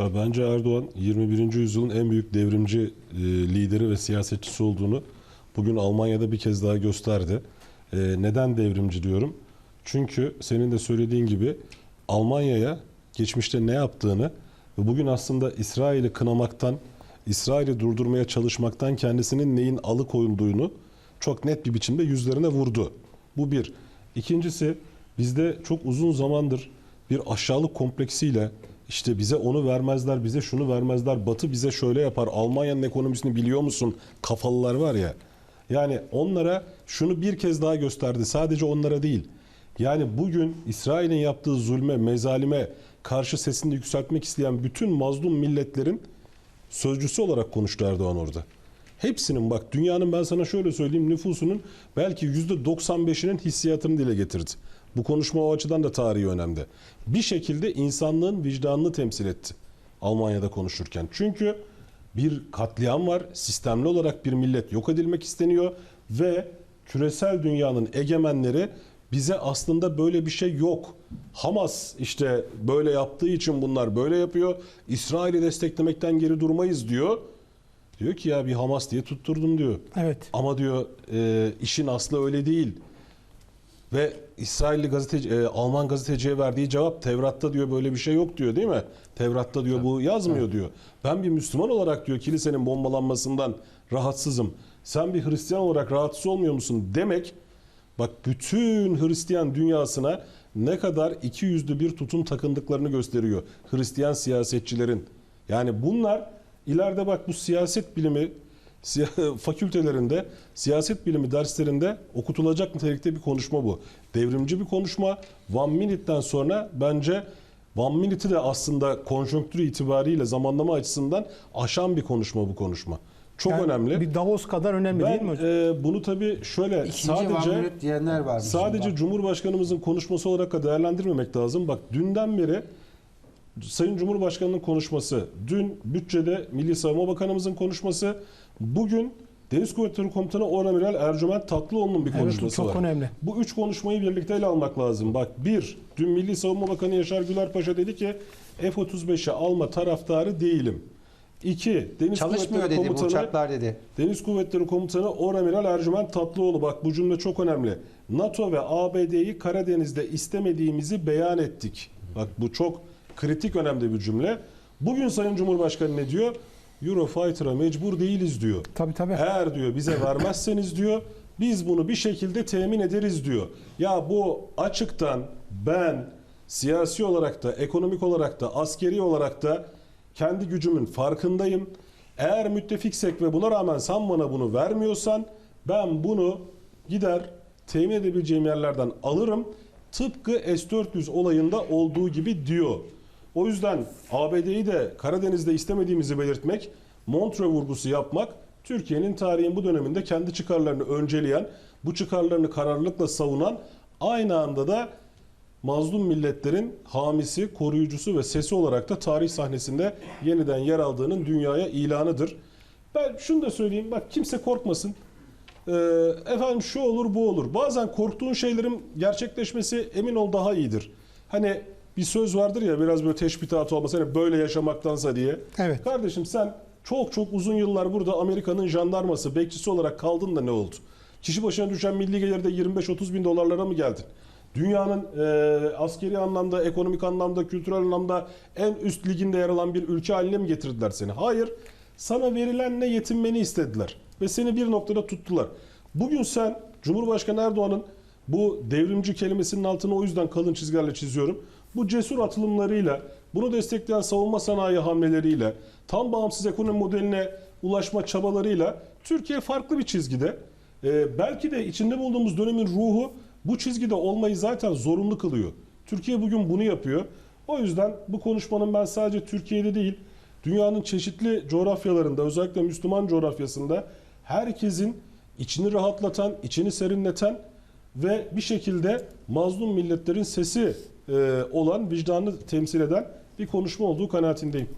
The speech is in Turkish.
Bence Erdoğan 21. yüzyılın en büyük devrimci e, lideri ve siyasetçisi olduğunu bugün Almanya'da bir kez daha gösterdi. E, neden devrimci diyorum? Çünkü senin de söylediğin gibi Almanya'ya geçmişte ne yaptığını ve bugün aslında İsrail'i kınamaktan, İsrail'i durdurmaya çalışmaktan kendisinin neyin alıkoyulduğunu çok net bir biçimde yüzlerine vurdu. Bu bir. İkincisi bizde çok uzun zamandır bir aşağılık kompleksiyle işte bize onu vermezler, bize şunu vermezler, Batı bize şöyle yapar, Almanya'nın ekonomisini biliyor musun kafalılar var ya. Yani onlara şunu bir kez daha gösterdi. Sadece onlara değil. Yani bugün İsrail'in yaptığı zulme, mezalime karşı sesini yükseltmek isteyen bütün mazlum milletlerin sözcüsü olarak konuştu Erdoğan orada. Hepsinin bak dünyanın ben sana şöyle söyleyeyim nüfusunun belki %95'inin hissiyatını dile getirdi. Bu konuşma o açıdan da tarihi önemli. Bir şekilde insanlığın vicdanını temsil etti Almanya'da konuşurken. Çünkü bir katliam var. Sistemli olarak bir millet yok edilmek isteniyor ve küresel dünyanın egemenleri bize aslında böyle bir şey yok. Hamas işte böyle yaptığı için bunlar böyle yapıyor. İsrail'i desteklemekten geri durmayız diyor. Diyor ki ya bir Hamas diye tutturdum diyor. Evet. Ama diyor e, işin aslı öyle değil. Ve İsrailli gazeteci, e, Alman gazeteciye verdiği cevap Tevrat'ta diyor böyle bir şey yok diyor değil mi? Tevrat'ta diyor bu yazmıyor diyor. Ben bir Müslüman olarak diyor kilisenin bombalanmasından rahatsızım. Sen bir Hristiyan olarak rahatsız olmuyor musun demek bak bütün Hristiyan dünyasına ne kadar iki yüzlü bir tutum takındıklarını gösteriyor Hristiyan siyasetçilerin. Yani bunlar ileride bak bu siyaset bilimi siya- fakültelerinde siyaset bilimi derslerinde okutulacak nitelikte bir konuşma bu. Devrimci bir konuşma. One Minute'den sonra bence One Minute'i de aslında konjonktürü itibariyle zamanlama açısından aşan bir konuşma bu konuşma. Çok Yani önemli. Bir Davos kadar önemli değil mi Ben hocam? e, bunu tabii şöyle İkinci sadece diyenler var. Sadece Cumhurbaşkanımızın konuşması olarak da değerlendirmemek lazım. Bak dünden beri Sayın Cumhurbaşkanı'nın konuşması, dün bütçede Milli Savunma Bakanımızın konuşması, bugün Deniz Kuvvetleri Komutanı Oramiral Ercüment Tatlıoğlu'nun bir Evet, konuşması çok var. önemli. Bu üç konuşmayı birlikte ele almak lazım. Bak bir, dün Milli Savunma Bakanı Yaşar Güler Paşa dedi ki F-35'i alma taraftarı değilim. İki, Deniz Çalışmıyor Kuvvetleri dedi Komutanı uçaklar dedi. Deniz Kuvvetleri Komutanı Oramiral Ercüment Tatlıoğlu bak bu cümle çok önemli. NATO ve ABD'yi Karadeniz'de istemediğimizi beyan ettik. Bak bu çok kritik önemli bir cümle. Bugün Sayın Cumhurbaşkanı ne diyor? Eurofighter'a mecbur değiliz diyor. Tabii tabii. Eğer diyor bize vermezseniz diyor biz bunu bir şekilde temin ederiz diyor. Ya bu açıktan ben siyasi olarak da ekonomik olarak da askeri olarak da kendi gücümün farkındayım. Eğer müttefiksek ve buna rağmen sen bana bunu vermiyorsan ben bunu gider temin edebileceğim yerlerden alırım. Tıpkı S-400 olayında olduğu gibi diyor. O yüzden ABD'yi de Karadeniz'de istemediğimizi belirtmek, Montre vurgusu yapmak, Türkiye'nin tarihin bu döneminde kendi çıkarlarını önceleyen, bu çıkarlarını kararlılıkla savunan, aynı anda da mazlum milletlerin hamisi, koruyucusu ve sesi olarak da tarih sahnesinde yeniden yer aldığının dünyaya ilanıdır. Ben şunu da söyleyeyim, bak kimse korkmasın. Ee, efendim şu olur bu olur. Bazen korktuğun şeylerin gerçekleşmesi emin ol daha iyidir. Hani bir söz vardır ya biraz böyle teşbihatı olmasa hani böyle yaşamaktansa diye. Evet. Kardeşim sen çok çok uzun yıllar burada Amerika'nın jandarması, bekçisi olarak kaldın da ne oldu? Kişi başına düşen milli gelirde 25-30 bin dolarlara mı geldin? Dünyanın e, askeri anlamda, ekonomik anlamda, kültürel anlamda en üst liginde yer alan bir ülke haline mi getirdiler seni? Hayır. Sana verilenle yetinmeni istediler. Ve seni bir noktada tuttular. Bugün sen Cumhurbaşkanı Erdoğan'ın bu devrimci kelimesinin altını o yüzden kalın çizgilerle çiziyorum. Bu cesur atılımlarıyla, bunu destekleyen savunma sanayi hamleleriyle, tam bağımsız ekonomi modeline ulaşma çabalarıyla Türkiye farklı bir çizgide. Ee, belki de içinde bulunduğumuz dönemin ruhu bu çizgide olmayı zaten zorunlu kılıyor. Türkiye bugün bunu yapıyor. O yüzden bu konuşmanın ben sadece Türkiye'de değil, dünyanın çeşitli coğrafyalarında, özellikle Müslüman coğrafyasında herkesin içini rahatlatan, içini serinleten ve bir şekilde mazlum milletlerin sesi e, olan, vicdanını temsil eden bir konuşma olduğu kanaatindeyim.